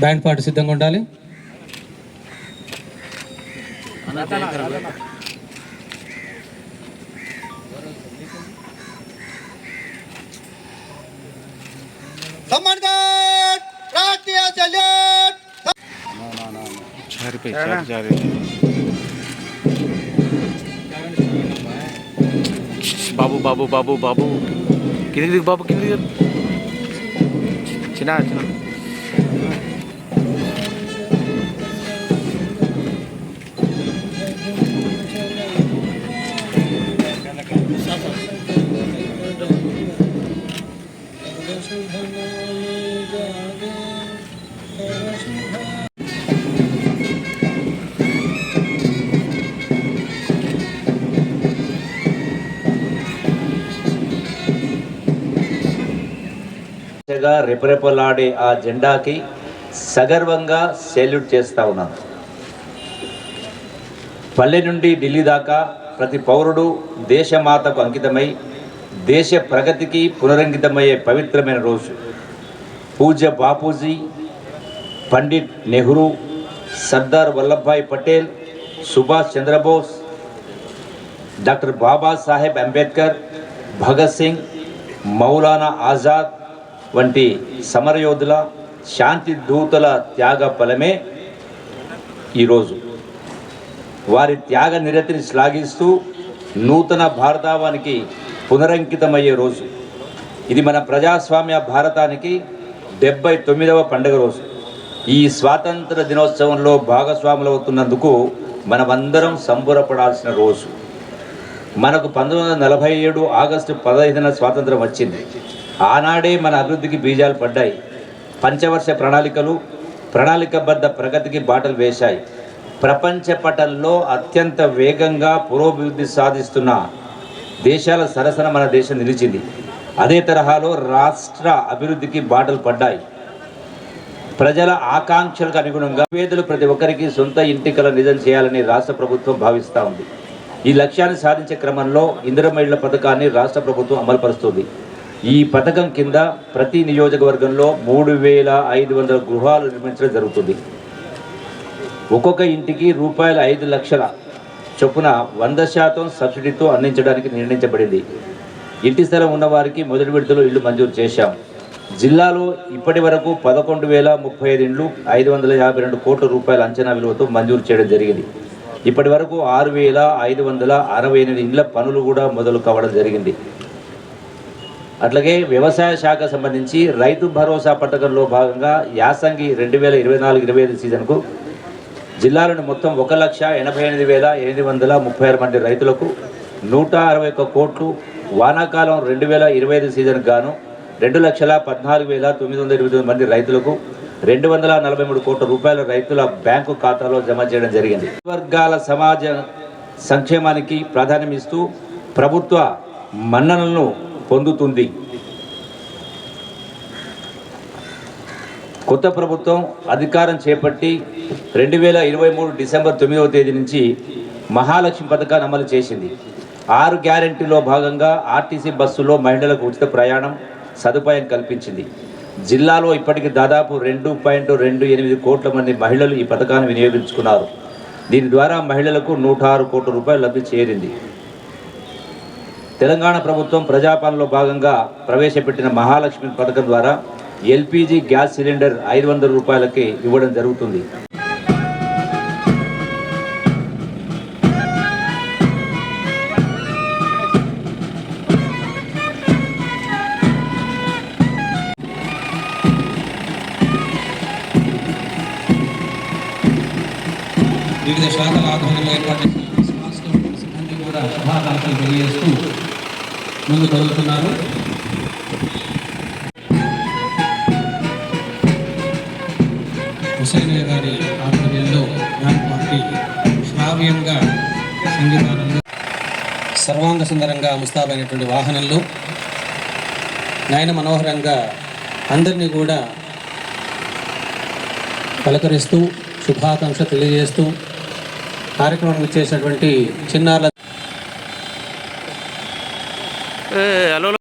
Band పాటు సిద్ధంగా ఉండాలి सम्मानित राष्ट्रीय सैल्यूट चार पे चार चार babu babu babu babu. Kita kita babu kita kita cina cina. దిశగా రెపరెపలాడే ఆ జెండాకి సగర్వంగా సెల్యూట్ చేస్తా ఉన్నాను. పల్లె నుండి ఢిల్లీ దాకా ప్రతి పౌరుడు దేశమాతకు అంకితమై దేశ ప్రగతికి పునరంకితమయ్యే పవిత్రమైన రోజు. పూజ్య బాపూజీ పండిట్ నెహ్రూ సర్దార్ వల్లభాయ్ పటేల్ సుభాష్ చంద్రబోస్ డాక్టర్ బాబాసాహెబ్ అంబేద్కర్ భగత్ సింగ్ మౌలానా ఆజాద్ వంటి సమరయోధుల శాంతి దూతల త్యాగ ఫలమే ఈరోజు. వారి త్యాగ నిరతిని శ్లాఘిస్తూ నూతన భారతావానికి పునరంకితమయ్యే రోజు. ఇది మన ప్రజాస్వామ్య భారతానికి డెబ్బై తొమ్మిదవ పండుగ రోజు. ఈ స్వాతంత్ర దినోత్సవంలో భాగస్వాములవుతున్నందుకు మనమందరం సంబురపడాల్సిన రోజు. మనకు పంతొమ్మిది వందల నలభై ఏడు ఆగస్టు పదహైదున స్వాతంత్రం వచ్చింది. ఆనాడే మన అభివృద్ధికి బీజాలు పడ్డాయి. పంచవర్ష ప్రణాళికలు ప్రణాళికబద్ధ ప్రగతికి బాటలు వేశాయి. ప్రపంచ పటంలో అత్యంత వేగంగా పురోభివృద్ధి సాధిస్తున్న దేశాల సరసన మన దేశం నిలిచింది. అదే తరహాలో రాష్ట్ర అభివృద్ధికి బాటలు పడ్డాయి. ప్రజల ఆకాంక్షలకు అనుగుణంగా పేదలు ప్రతి ఒక్కరికి సొంత ఇంటికల నిజం చేయాలని రాష్ట్ర ప్రభుత్వం భావిస్తూ ఉంది. ఈ లక్ష్యాన్ని సాధించే క్రమంలో ఇందిరమ పథకాన్ని రాష్ట్ర ప్రభుత్వం అమలుపరుస్తుంది. ఈ పథకం కింద ప్రతి నియోజకవర్గంలో మూడు వేల ఐదు వందల గృహాలు నిర్మించడం జరుగుతుంది. ఒక్కొక్క ఇంటికి రూపాయల ఐదు లక్షల చొప్పున వంద శాతం సబ్సిడీతో అందించడానికి నిర్ణయించబడింది. ఇంటి స్థలం ఉన్నవారికి మొదటి విడతలో ఇల్లు మంజూరు చేశాం. జిల్లాలో ఇప్పటి వరకు పదకొండు వేల ముప్పై ఐదు ఇండ్లు ఐదు వందల యాభై రెండు కోట్ల రూపాయల అంచనా విలువతో మంజూరు చేయడం జరిగింది. ఇప్పటి వరకు ఆరు వేల ఐదు వందల అరవై ఎనిమిది ఇండ్ల పనులు కూడా మొదలు కావడం జరిగింది. అట్లాగే వ్యవసాయ శాఖ సంబంధించి రైతు భరోసా పథకంలో భాగంగా యాసంగి రెండు వేల ఇరవై నాలుగు ఇరవై ఐదు సీజన్కు జిల్లాలోని మొత్తం ఒక లక్ష ఎనభై ఎనిమిది వేల ఎనిమిది వందల ముప్పై ఆరు మంది రైతులకు నూట అరవై ఒక్క కోట్లు వానాకాలం రెండు వేల ఇరవై ఐదు సీజన్కు గాను రెండు లక్షల పద్నాలుగు వేల తొమ్మిది వందల ఇరవై తొమ్మిది మంది రైతులకు రెండు వందల నలభై మూడు కోట్ల రూపాయల రైతుల బ్యాంకు ఖాతాలో జమ చేయడం జరిగింది. వర్గాల సమాజ సంక్షేమానికి ప్రాధాన్యం ఇస్తూ ప్రభుత్వ మన్ననలను పొందుతుంది. కొత్త ప్రభుత్వం అధికారం చేపట్టి రెండు వేల ఇరవై మూడు డిసెంబర్ తొమ్మిదవ తేదీ నుంచి మహాలక్ష్మి పథకాన్ని అమలు చేసింది. ఆరు గ్యారెంటీలో భాగంగా ఆర్టీసీ బస్సులో మహిళలకు ఉచిత ప్రయాణం సదుపాయం కల్పించింది. జిల్లాలో ఇప్పటికి దాదాపు రెండు పాయింట్ రెండు ఎనిమిది కోట్ల మంది మహిళలు ఈ పథకాన్ని వినియోగించుకున్నారు. దీని ద్వారా మహిళలకు నూట ఆరు కోట్ల రూపాయలు లబ్ధి చేరింది. తెలంగాణ ప్రభుత్వం ప్రజాపాలనలో భాగంగా ప్రవేశపెట్టిన మహాలక్ష్మి పథకం ద్వారా ఎల్పిజి గ్యాస్ సిలిండర్ ఐదు వందల రూపాయలకి ఇవ్వడం జరుగుతుంది. వివిధ శాఖల ఆధ్వర్యంలో ఏర్పాటు చేసిన సిబ్బంది కూడా శుభాకాంక్షలు తెలియజేస్తూ ముందు కదులుతున్నారు హుసైనయ్య గారి ఆధ్వర్యంలో జ్ఞాన్ పార్టీ శ్రావ్యంగా సంగీతానంలో సర్వాంగ సుందరంగా ముస్తాబైనటువంటి వాహనంలో నయన మనోహరంగా అందరినీ కూడా పలకరిస్తూ శుభాకాంక్ష తెలియజేస్తూ కార్యక్రమం చేసినటువంటి చిన్నారుల 哎，罗罗。